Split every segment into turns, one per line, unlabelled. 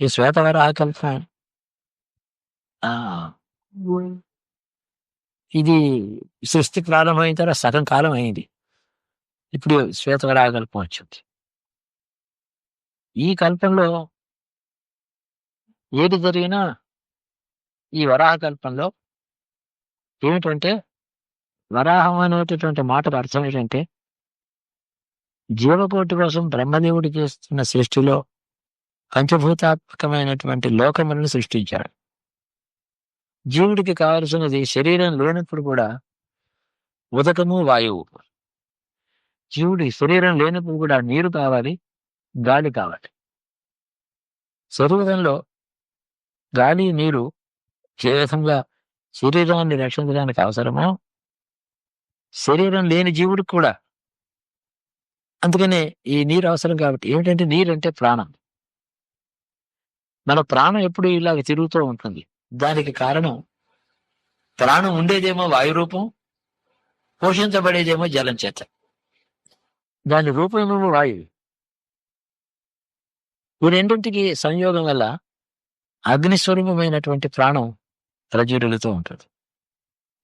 ఈ శ్వేతవరాహ కల్పన ఆ, ఇది సృష్టి ప్రారంభమైన తర్వాత సగం కాలం అయింది. ఇప్పుడు శ్వేతవరాహ కల్పం వచ్చింది. ఈ కల్పంలో ఏది జరిగినా ఈ వరాహ కల్పంలో ఏమిటంటే వరాహం అనేటటువంటి మాటకు అర్థం ఏంటంటే జీవకోటి కోసం బ్రహ్మదేవుడు చేస్తున్న సృష్టిలో పంచభూతాత్మకమైనటువంటి లోకములను సృష్టించాడు. జీవుడికి కావలసినది శరీరం లేనప్పుడు కూడా ఉదకము వాయువు. జీవుడి శరీరం లేనప్పుడు కూడా నీరు కావాలి గాలి కావాలి. శరీరంలో గాలి నీరు ఏ విధంగా శరీరాన్ని రక్షించడానికి అవసరమో శరీరం లేని జీవుడికి కూడా. అందుకనే ఈ నీరు అవసరం కాబట్టి ఏమిటంటే నీరు అంటే ప్రాణం. మన ప్రాణం ఎప్పుడు ఇలాగ తిరుగుతూ ఉంటుంది. దానికి కారణం ప్రాణం ఉండేదేమో వాయు రూపం పోషించబడేదేమో జలం చేత. దాని రూపమేమో వాయువు ఈ రెండింటికి సంయోగం వల్ల అగ్నిస్వరూపమైనటువంటి ప్రాణం ప్రజ్వరులుతూ ఉంటుంది.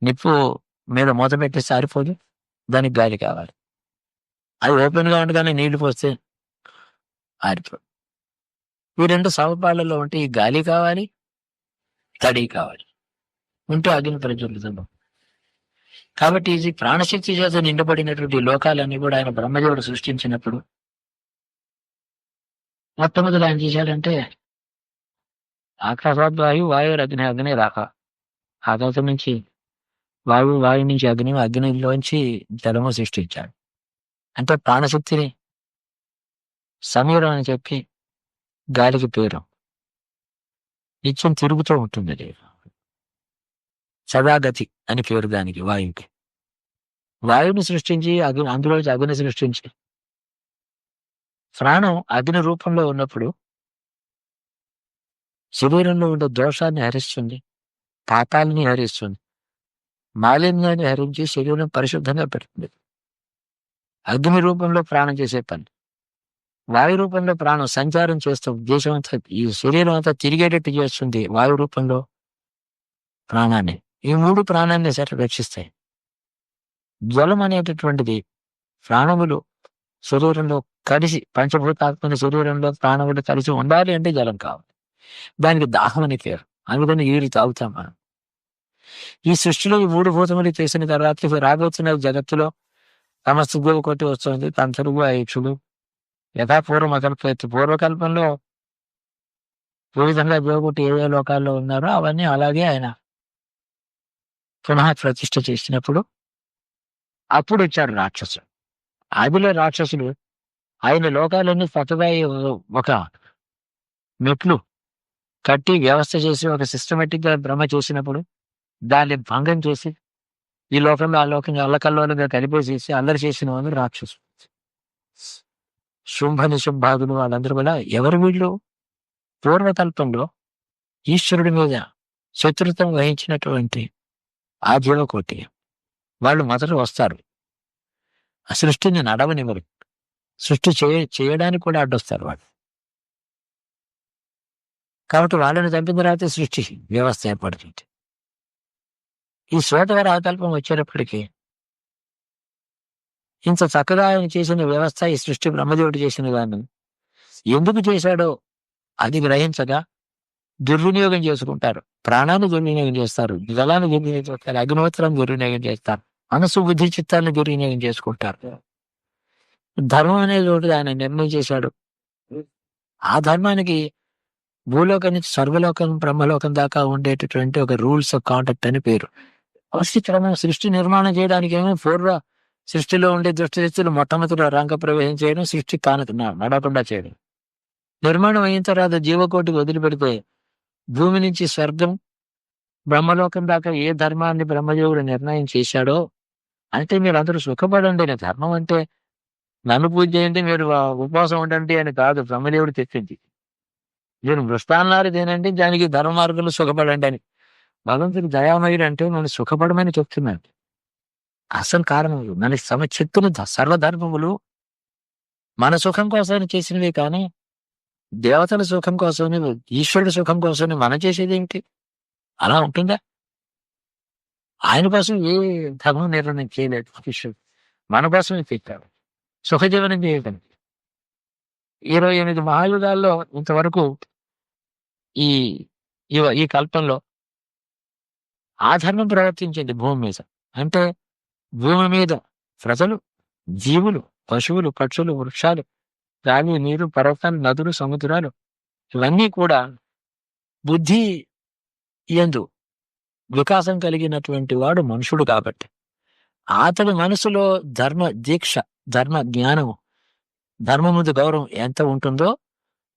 నిప్పు మీద మూత పెట్టి సారిపోదు దానికి గాలి కావాలి. అది ఓపెన్గా ఉండగానే నీళ్ళు పోస్తే ఆరిపోదు ఈ రెండు సమపాలలో ఉంటే ఈ గాలి కావాలి తడి కావాలి. ఉంటే అగ్ని ప్రజ్వలితం కాబట్టి ఇది ప్రాణశక్తి చేత నిండబడినటువంటి లోకాలన్నీ కూడా ఆయన బ్రహ్మదేవుడు సృష్టించినప్పుడు మొట్టమొదటి ఆయన చేశాడంటే ఆకాశాద్ వాయువు వాయువు అగ్ని అగ్ని రాక. ఆకాశం నుంచి వాయువు వాయువు నుంచి అగ్ని అగ్నిలోంచి జలము సృష్టించాడు. అంటే ప్రాణశక్తిని సమీరం అని చెప్పి గాలికి పేరు నిత్యం తిరుగుతూ ఉంటుంది అది సదాగతి అని పేరు దానికి వాయువుకి. వాయువుని సృష్టించి అగ్ని అందులోంచి అగ్ని సృష్టించి. ప్రాణం అగ్ని రూపంలో ఉన్నప్పుడు శరీరంలో ఉండే దోషాన్ని హరిస్తుంది పాపాలని హరిస్తుంది మాలిన్యాన్ని హరించి శరీరం పరిశుద్ధంగా పెడుతుంది. అగ్ని రూపంలో ప్రాణం చేసే పని. వాయు రూపంలో ప్రాణం సంచారం చేస్తూ దేశం అంతా ఈ శరీరం అంతా తిరిగేటట్టు చేస్తుంది వాయు రూపంలో ప్రాణాన్ని. ఈ మూడు ప్రాణాన్ని సరే రక్షిస్తాయి. జలం అనేటటువంటిది ప్రాణములు శరీరంలో కలిసి పంచభూతాత్మని శరీరంలో ప్రాణములు కలిసి ఉండాలి అంటే జలం కావాలి. దానికి దాహం అని పేరు. అందుకని నీరు తాగుతాం మనం. ఈ సృష్టిలో ఈ మూడు భూతములు చేసిన తర్వాత రాబోతున్న జగత్తులో సమస్త కొట్టి వస్తుంది. తంత్రులు ఐక్షులు యథాపూర్వం కల్ప పూర్వకల్పంలో ఏ విధంగా దేవుడు ఏ ఏ లోకాల్లో ఉన్నారో అవన్నీ అలాగే ఆయన పునః ప్రతిష్ఠ చేసినప్పుడు అప్పుడు వచ్చారు రాక్షసులు. ఆదిలో రాక్షసుడు ఆయన లోకాలన్నీ పక్కదాయి ఒక మెట్లు కట్టి వ్యవస్థ చేసి ఒక సిస్టమేటిక్గా భ్రమ చేసినప్పుడు దాన్ని భంగం చేసి ఈ లోకంలో ఆ లోకంలో అల్లకల్లోలుగా కలిపేసేసి అల్లరి చేసిన వాళ్ళు రాక్షసు శుంభ నిశుంభాదులు వాళ్ళందరూ కూడా ఎవరు వీళ్ళు? పూర్వకల్పంలో ఈశ్వరుడి మీద శత్రుత్వం వహించినటువంటి ఆ జీవకోటి వాళ్ళు మొదట వస్తారు. ఆ సృష్టిని నడవనివ్వరు. సృష్టి చేయ చేయడానికి కూడా అడ్డొస్తారు వాళ్ళు. కాబట్టి వాళ్ళని చంపిన తర్వాత సృష్టి వ్యవస్థ ఏర్పడుతుంది. ఈ శ్వేతవారి ఆకల్పం వచ్చేటప్పటికి ఇంత చక్కగా ఆయన చేసిన వ్యవస్థ ఈ సృష్టి బ్రహ్మదేవుడు చేసిన దాన్ని ఎందుకు చేశాడో అది గ్రహించగా దుర్వినియోగం చేసుకుంటారు. ప్రాణాన్ని దుర్వినియోగం చేస్తారు. జలాన్ని దుర్వినియోగం చేస్తారు. అగ్నిహోత్రాన్ని దుర్వినియోగం చేస్తారు. మనసు బుద్ధి చిత్తాన్ని దుర్వినియోగం చేసుకుంటారు. ధర్మం అనేది ఒకటి ఆయన నిర్ణయం చేశాడు. ఆ ధర్మానికి భూలోకం నుంచి సర్వలోకం బ్రహ్మలోకం దాకా ఉండేటటువంటి ఒక రూల్స్ ఆఫ్ కాంటాక్ట్ అని పేరు. అవస్థితమైన సృష్టి నిర్మాణం చేయడానికి ఏమో ఫోర్ సృష్టిలో ఉండే దృష్టిస్తులు మొట్టమొదటి రంగ ప్రవేశం చేయడం సృష్టి కానక నడకుండా చేయడం నిర్మాణం అయిన తర్వాత జీవకోటికి వదిలిపెడితే భూమి నుంచి స్వర్గం బ్రహ్మలోకం దాకా ఏ ధర్మాన్ని బ్రహ్మదేవుడు నిర్ణయం చేశాడో అంటే మీరు అందరూ సుఖపడండి అని ధర్మం అంటే నన్ను పూజ చేయండి మీరు ఉపవాసం ఉండండి అని కాదు బ్రహ్మదేవుడు తెచ్చింది నేను మృష్టాన్నాలు తినండి దానికి ధర్మ మార్గంలో సుఖపడండి అని. భగవంతుడు దయామయుడు అంటే నన్ను సుఖపడమని చెప్తున్నాను అసలు కారణములు. మన సమచిత్తులు సర్వధర్మములు మన సుఖం కోసం చేసినవి కానీ దేవతల సుఖం కోసమే ఈశ్వరుడి సుఖం కోసమే మనం చేసేది ఏంటి? అలా ఉంటుందా? ఆయన కోసం ఏ ధర్మం నిర్ణయం చేయలేదు ఈశ్వరుడు. మన కోసమే పెట్టాడు సుఖజీవనం చేయడానికి ఇరవై ఎనిమిది మహాయుధాల్లో ఇంతవరకు ఈ ఈ- ఈ కల్పంలో ఆ ధర్మం ప్రవర్తించింది భూమి మీద. అంటే భూమి మీద ప్రజలు జీవులు పశువులు పక్షులు వృక్షాలు గాలి నీరు పర్వతాలు నదులు సముద్రాలు ఇవన్నీ కూడా బుద్ధి ఎందు వికాసం కలిగినటువంటి వాడు మనుషుడు కాబట్టి. అతడి మనసులో ధర్మ దీక్ష ధర్మ జ్ఞానము ధర్మం గౌరవం ఎంత ఉంటుందో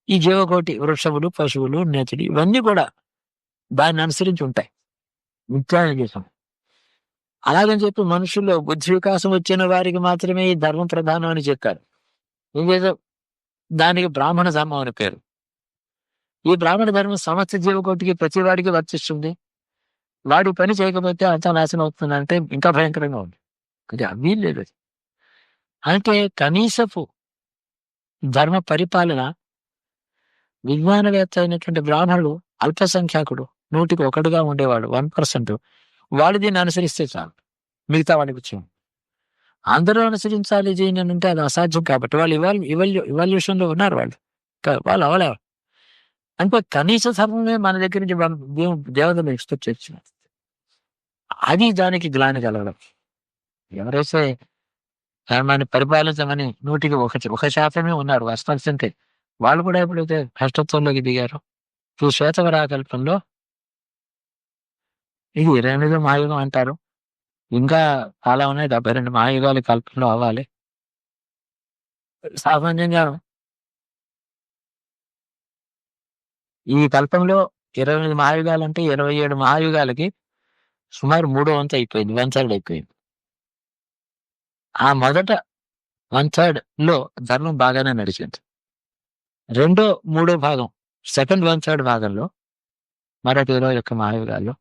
ఈ జీవకోటి వృక్షములు పశువులు నేతులు ఇవన్నీ కూడా దాన్ని అనుసరించి ఉంటాయి. విజ్ఞాన దేశం అలాగని చెప్పి మనుషుల్లో బుద్ధి వికాసం వచ్చిన వారికి మాత్రమే ఈ ధర్మం ప్రధానం అని చెప్పారు. ఏం దానికి బ్రాహ్మణ ధర్మం అని పేరు. ఈ బ్రాహ్మణ ధర్మం సమస్త జీవకోటికి ప్రతి వాడికి వర్తిస్తుంది. వాడి పని చేయకపోతే అంతా నాశనం అవుతుందంటే ఇంకా భయంకరంగా ఉంది. అది అవి లేదు అది. అంటే కనీసపు ధర్మ పరిపాలన విజ్ఞానవేత్త అయినటువంటి బ్రాహ్మణుడు అల్పసంఖ్యాకుడు నూటికి ఒకడుగా ఉండేవాడు వన్ పర్సెంట్. వాళ్ళు దీన్ని అనుసరిస్తే చాలు. మిగతా వాడికి వచ్చాం అందరూ అనుసరించాలి దీని అని అంటే అది అసాధ్యం కాబట్టి వాళ్ళు ఇవాల్ ఇవల్యూ ఇవాల్యూషన్లో ఉన్నారు వాళ్ళు. వాళ్ళు అవలే అనుకో కనీస ధర్మమే మన దగ్గర నుంచి దేవతలు ఎక్స్పెక్ట్ చేస్తున్నారు అది దానికి గ్లాని కలగడం. ఎవరైతే ధర్మాన్ని పరిపాలించమని నూటికి ఒక ఒక శాతమే ఉన్నారు వన్ వాళ్ళు కూడా ఎప్పుడైతే కష్టత్వంలోకి దిగారు ఈ శ్వేతవరాకల్పంలో ఇది ఇరవై ఎనిమిదో మహాయుగం అంటారు. ఇంకా చాలా ఉన్నాయి. డెబ్బై రెండు మహాయుగాలు కల్పనలో అవ్వాలి. సామాన్యంగా ఈ కల్పంలో ఇరవై ఎనిమిది మహాయుగాలు అంటే ఇరవై ఏడు మహాయుగాలకి సుమారు మూడో వంతు అయిపోయింది. వన్ థర్డ్ అయిపోయింది. ఆ మొదట వన్ థర్డ్లో ధర్మం బాగానే నడిచింది. రెండో మూడో భాగం సెకండ్ వన్ థర్డ్ భాగంలో మరొక ఇరవై యొక్క మహాయుగాల్లో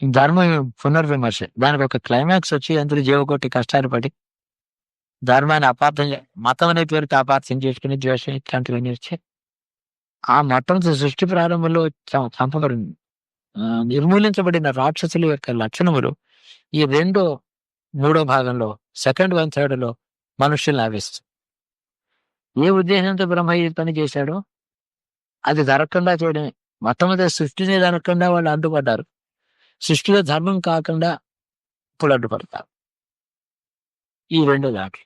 ధర్మం పునర్విమర్శ. దానికి ఒక క్లైమాక్స్ వచ్చి అందరూ జీవకోటి కష్టాలు పడి ధర్మాన్ని అపార్థం మతం అనే పేరుతో అపార్థం చేసుకుని ద్వేషం ఇట్లాంటివన్నీ వచ్చి ఆ మొట్టమొదటి సృష్టి ప్రారంభంలో చ- చంపబడింది. నిర్మూలించబడిన రాక్షసుల యొక్క లక్షణములు ఈ రెండో మూడో భాగంలో సెకండ్ వన్ థర్డ్లో మనుషుల్ని ఆవేస్తుంది ఏ ఉద్దేశంతో బ్రహ్మ ఈ పని చేశాడో అది జరగకుండా చేయడమే మొట్టమొదటి సృష్టిని జరగకుండా వాళ్ళు అడ్డుపడ్డారు సృష్టిలో ధర్మం కాకుండా ఇప్పుడు అడ్డుపడతారు ఈ రెండు దాటి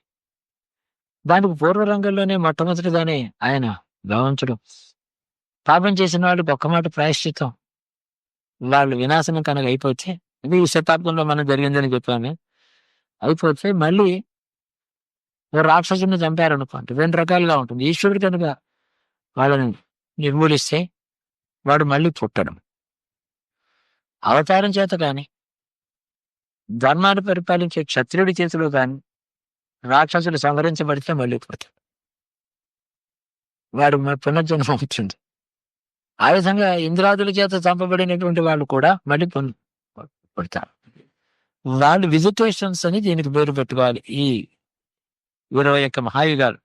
దానికి పూర్వ రంగంలోనే మొట్టమొదటిగానే ఆయన భగవంతుడు పాపం చేసిన వాళ్ళకి ఒక్క మాట ప్రాయశ్చిత్తం. వాళ్ళు వినాశనం కనుక అయిపోతే ఇది ఈ శతాబ్దంలో మనం జరిగిందని చెప్పాను అయిపోతే మళ్ళీ రాక్షసుని చంపారనుకోండి. రెండు రకాలుగా ఉంటుంది. ఈశ్వరుడు కనుక వాళ్ళని నిర్మూలిస్తే వాడు మళ్ళీ పుట్టడం. అవతారం చేత కానీ ధర్మాన్ని పరిపాలించే క్షత్రియుడి చేతిలో కానీ రాక్షసులు సంహరించబడితే మళ్ళీ పోతాడు వాడు పునర్జన్మ అవుతుంది. ఆ విధంగా ఇంద్రాదుల చేత చంపబడినటువంటి వాళ్ళు కూడా మళ్ళీ పున- వాళ్ళు విజిటేషన్స్ అని దీనికి పేరు పెట్టుకోవాలి ఈ ఇరవై యొక్క మహాయుగాలు.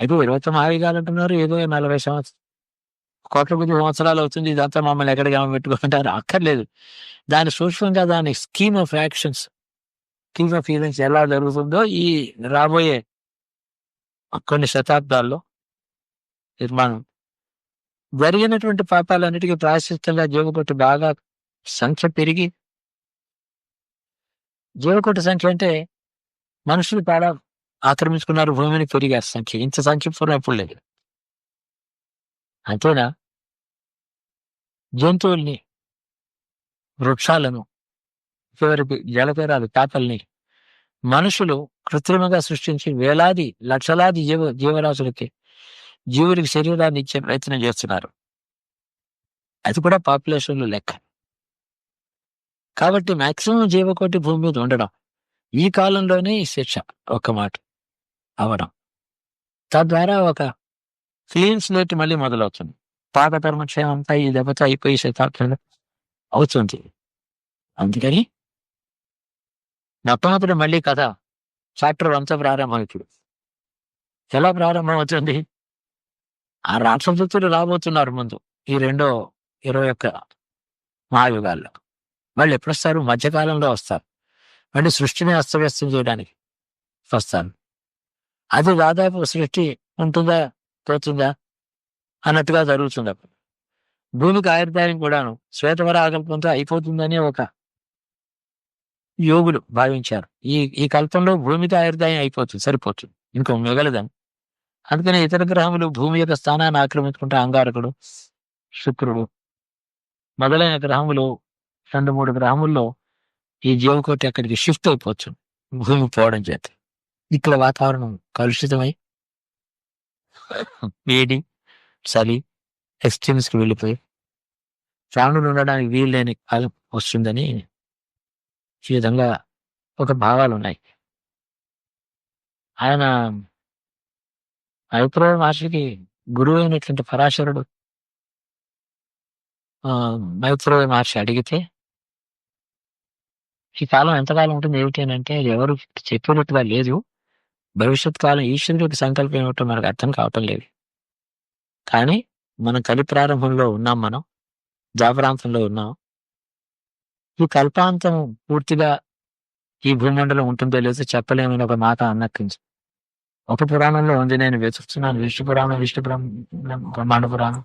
అయితే ఇరవై మహాయుగాలు అంటున్నారు ఏదో నలభై సంవత్సరం కోట్ల కొద్ది సంవత్సరాలు అవుతుంది ఇదంతా మమ్మల్ని ఎక్కడికి ఏమో పెట్టుకుంటారు అక్కర్లేదు. దాని సూక్ష్మంగా దాని scheme of actions scheme of feelings ఎలా జరుగుతుందో ఈ రాబోయే కొన్ని శతాబ్దాల్లో నిర్మాణం. జరిగినటువంటి పాపాలన్నిటికీ ప్రాయశ్చిత్తంగా జీవకోటి బాగా సంఖ్య పెరిగి జీవకోటి సంఖ్య అంటే మనుషులు బాగా ఆక్రమించుకున్నారు భూమిని పెరిగారు సంఖ్య. ఇంత సంఖ్య పూర్వం ఎప్పుడు లేదు అంతేనా? జంతువుల్ని వృక్షాలను చివరికి జలపేరాలు చేపల్ని మనుషులు కృత్రిమంగా సృష్టించి వేలాది లక్షలాది జీవ జీవరాశులకి జీవులకి శరీరాన్ని ఇచ్చే ప్రయత్నం చేస్తున్నారు. అది కూడా పాపులేషన్లో లెక్క. కాబట్టి మాక్సిమం జీవకోటి భూమి మీద ఉండడం ఈ కాలంలోనే ఈ శిక్ష ఒక మాట. అవడం. తద్వారా ఒక క్లీన్ స్లేట్ మళ్ళీ మొదలవుతుంది. పాత అంతా ఈ దెబ్బతో అయిపోయి శతాబ్దంలో అవుతుంది అందుకని నప్పనప్పుడు మళ్ళీ కథ. చాప్టర్ వన్తో ప్రారంభం ఇప్పుడు ఎలా ప్రారంభం అవుతుంది ఆ రాక్షసులు రాబోతున్నారు ముందు ఈ రెండో ఇరవై ఒక్క మహాయుగాల్లో. వాళ్ళు ఎప్పుడు వస్తారు మధ్యకాలంలో వస్తారు. మళ్ళీ సృష్టిని అస్తవ్యస్తం చేయడానికి వస్తారు. అది దాదాపు సృష్టి ఉంటుందా? పోతుందా? అన్నట్టుగా జరుగుతుంది అప్పుడు. భూమికి ఆయుర్దాయం కూడాను శ్వేతవరాకల్పంతో అయిపోతుందని ఒక యోగులు భావించారు. ఈ ఈ కల్పంలో భూమికి ఆయుర్దాయం అయిపోతుంది సరిపోతుంది. ఇంకో మిగలదని అందుకని ఇతర గ్రహములు భూమి యొక్క స్థానాన్ని ఆక్రమించుకుంటే అంగారకుడు శుక్రుడు మొదలైన గ్రహములు రెండు మూడు గ్రహముల్లో ఈ జీవకోటి అక్కడికి షిఫ్ట్ అయిపోవచ్చు భూమి పోవడం చేత. ఇక్కడ వాతావరణం కలుషితమై వేడి చలి extremes కి వెళ్ళిపోయి ప్రాణులు ఉండడానికి వీలు లేని కాలం వస్తుందని ఈ విధంగా ఒక భావాలు ఉన్నాయి. ఆయన అభిప్రాయ మహర్షికి గురువు అయినటువంటి పరాశరుడు మైత్రోయ మహర్షి అడిగితే ఈ కాలం ఎంతకాలం ఉంటుంది ఏమిటి అని అంటే అది ఎవరు చెప్పినట్టుగా లేదు. భవిష్యత్ కాలం ఈశ్వరుడికి సంకల్పం ఏమిటో మనకు అర్థం కావటం లేదు. కానీ మనం కలి ప్రారంభంలో ఉన్నాం మనం. జాపరాంతంలో ఉన్నాం. ఈ కల్పాంతం పూర్తిగా ఈ భూమండలం ఉంటుందో లేదో చెప్పలేమని ఒక మాట అన్నక్కించి ఒక పురాణంలో ఉంది. నేను వెతుకుతున్నాను. విష్ణు పురాణం విష్ణు పురాణం బ్రహ్మాండ పురాణం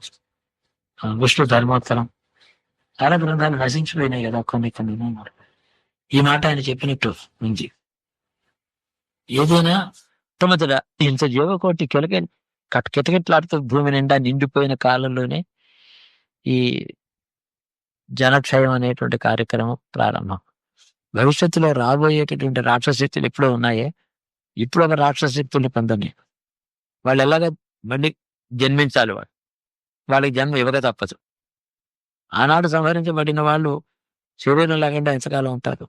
విష్ణు ధర్మోత్తరం. చాలా గ్రంథాలు నశించిపోయినాయి కదా కొన్ని కొన్ని ఈ మాట ఆయన చెప్పినట్టు ఉంది. ఏదైనా మొట్టమొదట ఇంత జీవకోటి కిలక కట్ కిటకిట్లాడుతూ భూమి నిండా నిండిపోయిన కాలంలోనే ఈ జనక్షయం అనేటువంటి కార్యక్రమం ప్రారంభం. భవిష్యత్తులో రాబోయేటటువంటి రాక్షశక్తులు ఎప్పుడో ఉన్నాయే? ఇప్పుడు ఒక రాక్షశక్తుల్ని పొందని వాళ్ళు ఎలాగ మళ్ళీ జన్మించాలి వాళ్ళు? వాళ్ళకి జన్మ ఇవ్వక తప్పదు. ఆనాడు సంహరించబడిన వాళ్ళు శరీరం లేకుండా ఎంతకాలం ఉంటారు?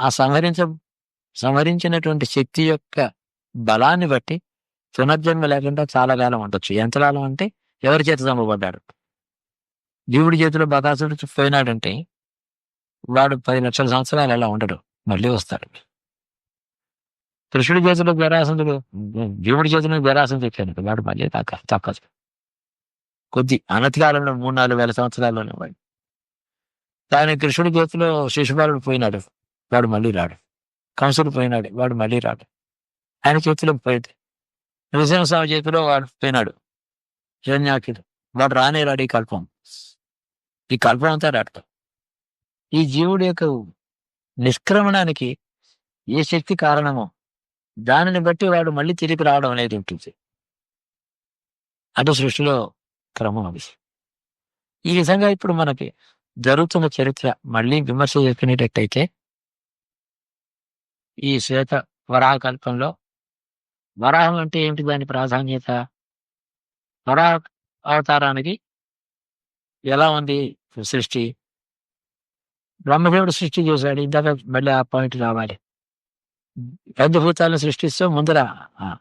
ఆ సంహరించ సంహరించినటువంటి శక్తి యొక్క బలాన్ని బట్టి పునర్జన్మ లేకుండా చాలా కాలం ఉండొచ్చు. ఎంతకాలం అంటే ఎవరి చేత చంపబడ్డాడు? దేవుడి చేతిలో బకాసుడు పోయినాడంటే వాడు పది లక్షల సంవత్సరాలు ఎలా ఉండడు? మళ్ళీ వస్తాడు. కృష్ణుడి చేతిలో జరాసంతుడు దేవుడి చేతిలో జరాసం తెచ్చాడు వాడు మళ్ళీ తక్క తక్కదు. కొద్ది అనతి కాలంలో మూడు నాలుగు వేల సంవత్సరాల్లోనే వాడు. కానీ కృష్ణుడి చేతిలో శిశుపాలుడు పోయినాడు. వాడు మళ్ళీ రాడు. కంసుడు పోయినాడు. వాడు మళ్ళీ రాడు. ఆయన చేతిలో పోయింది. నృసింహస్వామి చేతిలో వాడు పోయినాడు. హిరణ్యాక్షుడు వాడు రానే రాడు ఈ కల్పం. ఈ కల్పం అంతా రాడతాం ఈ జీవుడి యొక్క నిష్క్రమణానికి ఏ శక్తి కారణమో దానిని బట్టి వాడు మళ్ళీ తిరిగి రావడం అనేది ఉంటుంది. అటు సృష్టిలో క్రమం అది. ఈ విధంగా ఇప్పుడు మనకి జరుగుతున్న చరిత్ర మళ్ళీ విమర్శ చెప్పినట్టయితే ఈ శ్వేత వరాహ కల్పంలో వరాహం అంటే ఏమిటి దాని ప్రాధాన్యత? వరాహ అవతారానికి ఎలా ఉంది సృష్టి? బ్రహ్మదేవుడు సృష్టి చేశాడు ఇందాక మళ్ళీ ఆ పాయింట్ రావాలి. పంచభూతాలను సృష్టిస్తూ ముందర ఆ,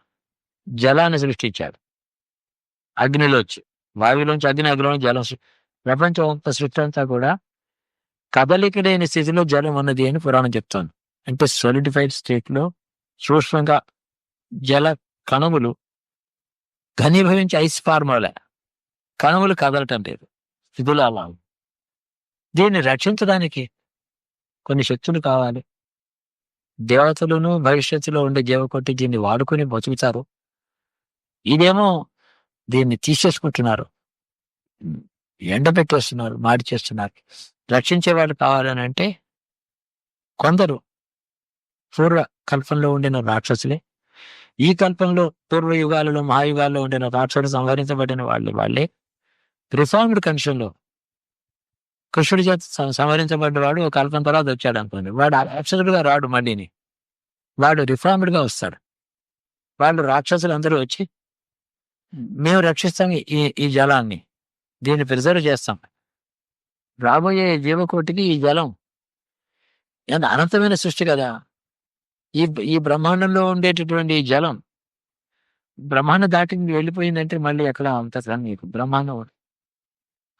జలాన్ని సృష్టించాడు. అగ్నిలోంచి వాయువులోంచి అగ్ని అగ్నిలోంచి జలం ప్రపంచం అంత సృష్టి అంతా కూడా కదలిక లేని స్థితిలో జలం ఉన్నది అని పురాణం చెప్తోంది. అంటే సాలిడిఫైడ్ స్టేట్లో సూక్ష్మంగా జల కణములు ఘనీభవించి ఐస్ ఫార్ములా కణములు కదలటం లేదు. స్థితిలో అలా దీన్ని రక్షించడానికి కొన్ని శక్తులు కావాలి. దేవతలను భవిష్యత్తులో ఉండే జీవకొట్టి దీన్ని వాడుకొని బతుకుతారు. ఇదేమో దీన్ని తీసేసుకుంటున్నారు. ఎండబెట్టేస్తున్నారు మాడి చేస్తున్నారు. రక్షించే వాళ్ళు కావాలని అంటే కొందరు పూర్వ కల్పంలో ఉండిన రాక్షసులే ఈ కల్పంలో పూర్వ యుగాలలో మహాయుగాల్లో ఉండిన రాక్షసుడు సంహరించబడిన వాళ్ళు వాళ్ళే. రిఫార్మ్డ్ కండిషన్లో కృష్ణుడి చేత సం- సంహరించబడ్డవాడు ఒక కల్పం తర్వాత వచ్చాడు అనుకోండి. వాడు రాక్షసుడుగా రాడు మళ్ళీని. వాడు రిఫార్మ్డ్గా వస్తాడు. వాళ్ళు రాక్షసులు అందరూ వచ్చి మేము రక్షిస్తాం ఈ ఈ జలాన్ని. దీన్ని ప్రిజర్వ్ చేస్తాం. రాబోయే జీవకోటికి ఈ జలం ఎంత అనంతమైన సృష్టి కదా! ఈ ఈ బ్రహ్మాండంలో ఉండేటటువంటి ఈ జలం బ్రహ్మాండం దాటి వెళ్ళిపోయిందంటే మళ్ళీ ఎక్కడ అంత నీకు? బ్రహ్మాండం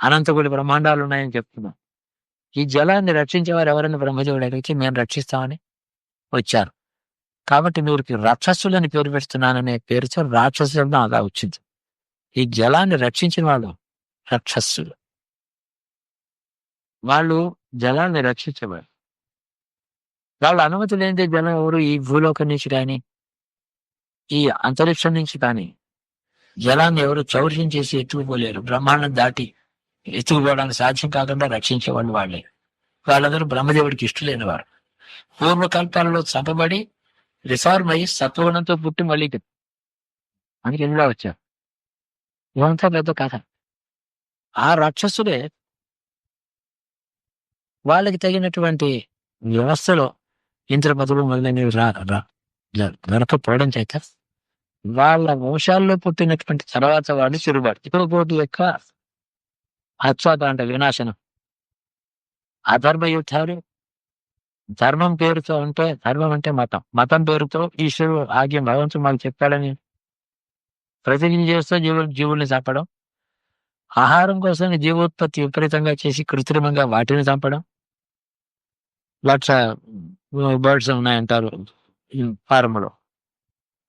అనంతకుడి బ్రహ్మాండాలు ఉన్నాయని చెప్తున్నాం. ఈ జలాన్ని రక్షించేవారు ఎవరైనా బ్రహ్మదేవుడు అడిగితే మేము రక్షిస్తామని వచ్చారు. కాబట్టి మీరు రాక్షసులని పేరు పెడుతున్నాననే పేరుతో రాక్షసులను అలా వచ్చింది. ఈ జలాన్ని రక్షించిన వాళ్ళు రాక్షసులు. వాళ్ళు జలాన్ని రక్షించేవారు. వాళ్ళ అనుమతి లేనిదే జలం ఎవరు? ఈ భూలోకం నుంచి కానీ ఈ అంతరిక్షం నుంచి కానీ జలాన్ని ఎవరు చౌర్యం చేసి ఎత్తుకుపోలేరు. బ్రహ్మాండం దాటి ఎత్తుకుపోవడానికి సాధ్యం కాకుండా రక్షించేవాళ్ళు వాళ్ళే. వాళ్ళందరూ బ్రహ్మదేవుడికి ఇష్టలేని వారు పూర్వకల్పాలలో చంపబడి రిఫార్మ్ అయ్యి సత్వగుణంతో పుట్టి మళ్ళీ అందుకే ఎందులో వచ్చారు? ఇవంతా పెద్ద కథ. ఆ రాక్షసుడే వాళ్ళకి తగినటువంటి వ్యవస్థలో ఇంద్రపదులు మొదలైనవి రా రా- జ- దొరకపోవడం చేత వాళ్ళ వంశాల్లో పుట్టినటువంటి తర్వాత వాడిని తిరుగుబాటు. ఇప్పుడు కోటి యొక్క అత్వాత అంటే వినాశనం. అధర్మ యుద్ధాలు. ధర్మం పేరుతో ఉంటే ధర్మం అంటే మతం. మతం పేరుతో ఈశ్వరుడు ఆగ్యం భగవంతుడు మాకు చెప్పాడని ప్రతిజ్ఞ చేస్తూ జీవు జీవుల్ని చంపడం. ఆహారం కోసం జీవోత్పత్తి విపరీతంగా చేసి కృత్రిమంగా వాటిని చంపడం. లక్ష బర్డ్స్ ఉన్నాయంటారు ఈ ఫారంలో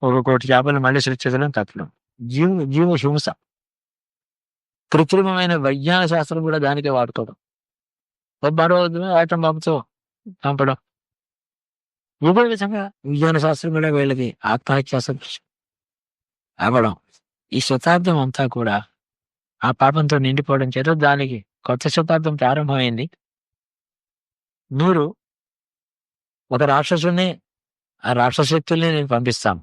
ఒక కోటి చేపలు మళ్ళీ సృష్టించడం తప్పడం జీవ జీవ హింస కృత్రిమమైన వైజ్ఞాన శాస్త్రం కూడా దానికే వాడుకోవడం మరో ఆటం బాబుతో చంపడం ఇంకో విధంగా విజ్ఞాన శాస్త్రం కూడా వీళ్ళకి ఆత్మహత్యా సదృశ్యం అవ్వడం ఈ శతాబ్దం అంతా కూడా ఆ పాపంతో నిండిపోవడం చేత దానికి కొత్త శతాబ్దం ప్రారంభమైంది మీరు ఒక రాక్షసుని ఆ రాక్షశక్తుల్ని నేను పంపిస్తాను.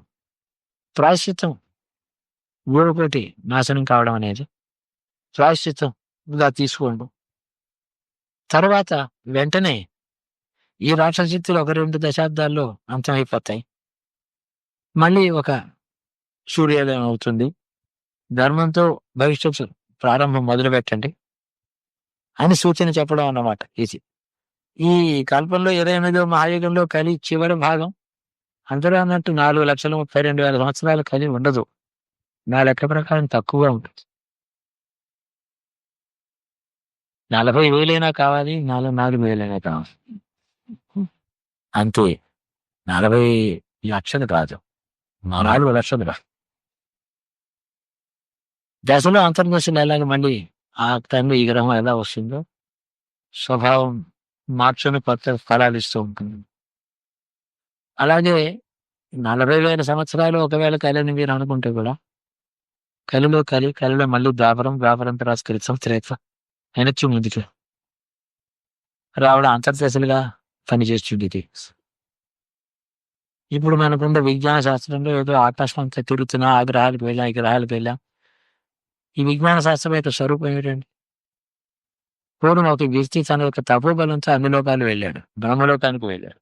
ప్రాయశ్చిత్తం ఊరుకోటి నాశనం కావడం అనేది ప్రాయశ్చిత్తం ఇలా తీసుకోండు. తర్వాత వెంటనే ఈ రాక్షశక్తులు ఒక రెండు దశాబ్దాల్లో అంతమైపోతాయి. మళ్ళీ ఒక సూర్యోదయం అవుతుంది. ధర్మంతో భవిష్యత్తు ప్రారంభం మొదలు పెట్టండి అని సూచన చెప్పడం అన్నమాట ఇది ఈ కల్పంలో ఇరవై ఎనిమిదో మహాయుగంలో కలి చివరి భాగం అందరూ అన్నట్టు నాలుగు లక్షల ముప్పై రెండు వేల సంవత్సరాలు కలి ఉండదు. నా లెక్క ప్రకారం తక్కువగా ఉంటుంది. నలభై వేలైనా కావాలి నాలుగు నాలుగు వేలైనా కావాలి. అంతే. నలభై లక్షలు కాదు. నాలుగు లక్షలు కాదు. దశలో అంతర్దశలు ఎలాగ మళ్ళీ ఆ తండ్రి ఈ గ్రహం ఎలా వస్తుందో? స్వభావం మార్చుని కొత్త ఫలాలు ఇస్తూ ఉంటుంది. అలాగే నలభై వేల సంవత్సరాలు ఒకవేళ కలిని మీరు అనుకుంటే కూడా కలిలో కలి కలిలో మళ్ళీ ద్వాపరం ద్వాపరం తర్వాత కృతం త్రేత వెనక్కి ముందుకు రావడం అంతర్దశలుగా పనిచేస్తుంది ఇది ఇప్పుడు మనకున్న విజ్ఞాన శాస్త్రంలో ఏదో ఆకాశం తిరుగుతున్నా ఆ గ్రహాలకు వెళ్ళాం ఈ గ్రహాలకు వెళ్ళాం ఈ విజ్ఞాన శాస్త్రం యొక్క స్వరూపం ఏమిటండి పూర్వం ఒక వ్యక్తి తన యొక్క తపోబలంతో అన్ని లోకాలు వెళ్ళాడు. బ్రహ్మలోకానికి వెళ్ళాడు.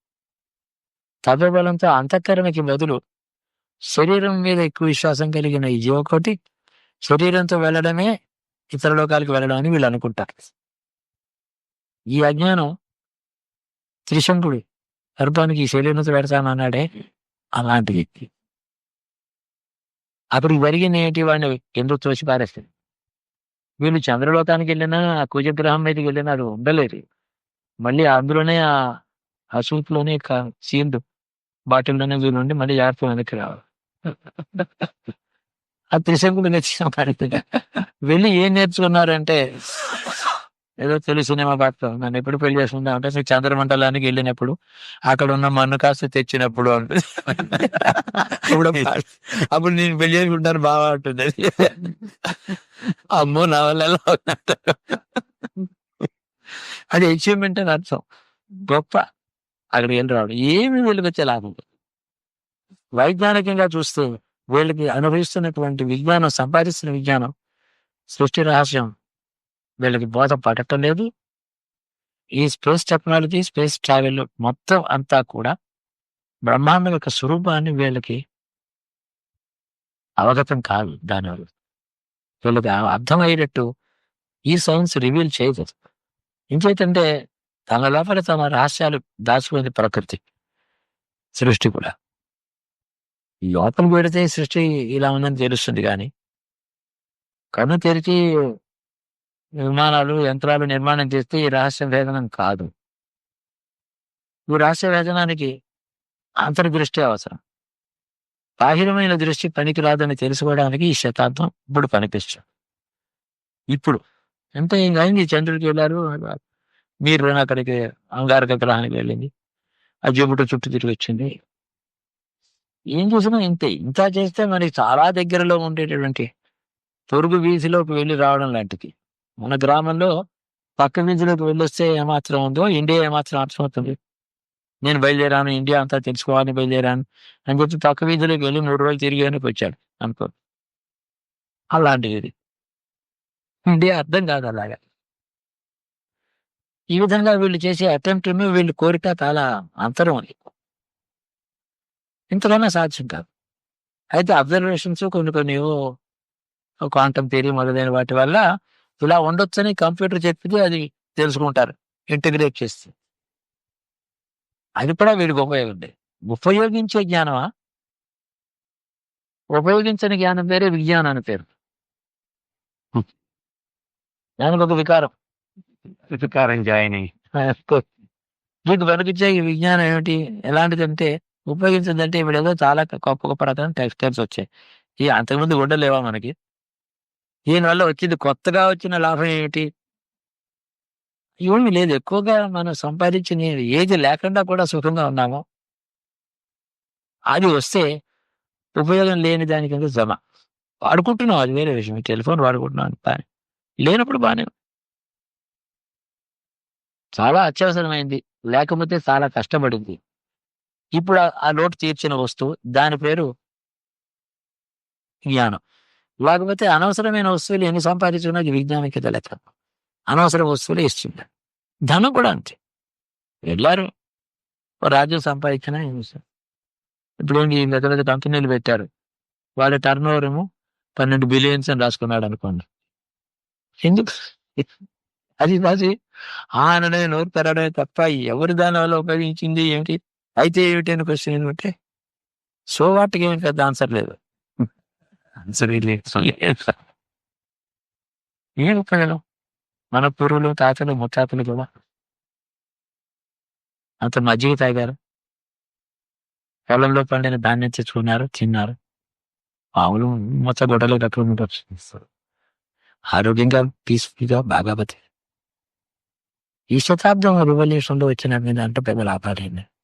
తపోబలంతో అంతఃకరణకి బదులు శరీరం మీద ఎక్కువ విశ్వాసం కలిగిన ఈ జీవకోటి శరీరంతో వెళ్ళడమే ఇతర లోకాలకు వెళ్ళడం అని వీళ్ళు అనుకుంటారు. ఈ అజ్ఞానం త్రిశంకుడు గర్భానికి ఈ శరీరంతో పెడతానన్నాడే అలాంటి వ్యక్తి. అప్పుడు జరిగిన ఏంటి వాడిని ఎందుకు తోసి పారేస్తుంది వీళ్ళు చంద్రలోకానికి వెళ్ళినా ఆ కుజగ్రహం మీదకి వెళ్ళినా అది ఉండలేదు. మళ్ళీ అందులోనే ఆ ఆ సూట్లోనే సీల్డ్ బాటిల్లోనే వీళ్ళు ఉండి మళ్ళీ జాగ్రత్త వెనక్కి రావాలి. ఆ త్రిశంకుడు నేర్చుకున్న వెళ్ళి ఏం నేర్చుకున్నారంటే ఏదో తెలుసు సినిమా పాటలో నన్ను ఎప్పుడు పెళ్ళి చేసుకుంటా అంటే నీకు చంద్రమండలానికి వెళ్ళినప్పుడు అక్కడ ఉన్న మన్ను కాస్త తెచ్చినప్పుడు అంటే. అప్పుడు అప్పుడు నేను పెళ్ళి చేసుకుంటాను బాగా ఉంటుంది. అమ్మో నా వల్ల అది అచీవ్మెంట్ అని అర్థం. గొప్ప. అక్కడికి వెళ్ళి రావడం. ఏమి వీళ్ళకి వచ్చే లాభం. వైజ్ఞానికంగా చూస్తే వీళ్ళకి అనుభవిస్తున్నటువంటి విజ్ఞానం సంపాదిస్తున్న విజ్ఞానం సృష్టి రహస్యం వీళ్ళకి బోధ పడటం లేదు. ఈ స్పేస్ టెక్నాలజీ స్పేస్ ట్రావెల్ మొత్తం అంతా కూడా బ్రహ్మాండం యొక్క స్వరూపాన్ని వీళ్ళకి అవగతం కాదు దానివల్ల. వీళ్ళకి అర్థమయ్యేటట్టు ఈ సైన్స్ రివీల్ చేయదు ఇంకేంటంటే తన లోపల తమ రహస్యాలు దాచుకునేది ప్రకృతి సృష్టి కూడా. లోపల పెడితే సృష్టి ఇలా ఉందని తెలుస్తుంది కానీ కన్ను తెరిచి విమానాలు యంత్రాలు నిర్మాణం చేస్తే ఈ రహస్య భేదనం కాదు. ఈ రహస్య భేదనానికి అంతర్దృష్టి అవసరం. బాహిరమైన దృష్టి పనికిరాదని తెలుసుకోవడానికి ఈ శతాబ్దం ఇప్పుడు కనిపిస్తుంది. ఇప్పుడు ఎంత ఏం అయింది? చంద్రుడికి వెళ్ళారు మీరు అక్కడికి అంగారక గ్రహానికి వెళ్ళింది. ఆ జూపిటర్ చుట్టూ తిరిగి వచ్చింది. ఏం చూసినా ఇంతే. ఇంత చేస్తే మరి చాలా దగ్గరలో ఉండేటటువంటి పొరుగు వీధిలోకి వెళ్ళి రావడం లాంటిది. మన గ్రామంలో పక్క వీధిలోకి వెళ్ళొస్తే ఏమాత్రం ఉందో ఇండియా ఏమాత్రం అర్థమవుతుంది నేను బయలుదేరాను ఇండియా అంతా తెలుసుకోవాలని బయలుదేరాను అని చెప్పి పక్క వీధిలోకి వెళ్ళి మూడు రోజులు తిరిగానికి వచ్చాడు అనుకో. అలాంటిది ఇది. ఇండియా అర్థం కాదు అలాగా. ఈ విధంగా వీళ్ళు చేసే అటెంప్ట్ను వీళ్ళు కోరిక చాలా అంతరం ఉంది ఇంతలోనే సాధ్యం కాదు. అయితే అబ్జర్వేషన్స్ కొన్ని కొన్ని క్వాంటమ్ థియరీ మొదలైన వాటి వల్ల ఇలా ఉండొచ్చని కంప్యూటర్ చెప్పితే అది తెలుసుకుంటారు ఇంటిగ్రేట్ చేస్తే. అది కూడా వీడికి ఉపయోగం ఉపయోగించే జ్ఞానమా? ఉపయోగించని జ్ఞానం పేరే విజ్ఞానం అని పేరు. దానికి ఒక వికారం.
వికారం జాయిన్
మీకు వెనకిచ్చే ఈ విజ్ఞానం ఏమిటి? ఎలాంటిదంటే ఉపయోగించదంటే ఇప్పుడు ఏదో చాలా గొప్ప గొప్ప రకమైన టెక్స్టైల్స్ వచ్చాయి. ఈ అంతకుముందు ఉండలేవా మనకి? దీనివల్ల వచ్చింది కొత్తగా వచ్చిన లాభం ఏమిటి? ఏమి లేదు. ఎక్కువగా మనం సంపాదించిన ఏది లేకుండా కూడా సుఖంగా ఉన్నాము. అది వస్తే ఉపయోగం లేని దానికి జమ వాడుకుంటున్నాం. అది వేరే విషయం. టెలిఫోన్ వాడుకుంటున్నాం. బాగా లేనప్పుడు బాగానే చాలా అత్యవసరమైంది. లేకపోతే చాలా కష్టపడింది. ఇప్పుడు ఆ- ఆ లోటు తీర్చిన వస్తువు దాని పేరు జ్ఞానం. లేకపోతే అనవసరమైన వస్తువులు ఎన్ని సంపాదించుకున్నా విజ్ఞానికత లెక్క. అనవసర వస్తువులు ఇస్తుంది. ధనం కూడా అంతే. వెళ్ళారు రాజ్యం సంపాదించినా ఏమి ఇప్పుడు ఏంటి పెద్ద పెద్ద కంపెనీలు పెట్టారు. వాళ్ళ టర్న్ ఓవర్ ఏమో పన్నెండు బిలియన్స్ అని రాసుకున్నాడు అనుకోండి. ఎందుకు? అది అది ఆననే నోరు పెరగడమే తప్ప ఎవరు దాని వల్ల ఉపయోగించింది? ఏమిటి? అయితే ఏమిటి అని క్వశ్చన్ ఏంటంటే సో వాటికి ఏమి పెద్ద ఆన్సర్ లేదు.
ఆన్సర్
ఏం ఉపయోగం మన పూర్వులు తాతలు ముత్తాతలు కూడా. అంత మజ్జిగ తాగారు. పొలంలో పండిన ధాన్యం తెచ్చుకున్నారు తిన్నారు. మామూలు మొత్త గొడవలు కట్టుకుంటారు ఆరోగ్యంగా పీస్ఫుల్గా బాగా బతి ఈ శతాబ్దం రివల్యూషన్లో వచ్చిన మీద అంటే పెద్ద లాభాలు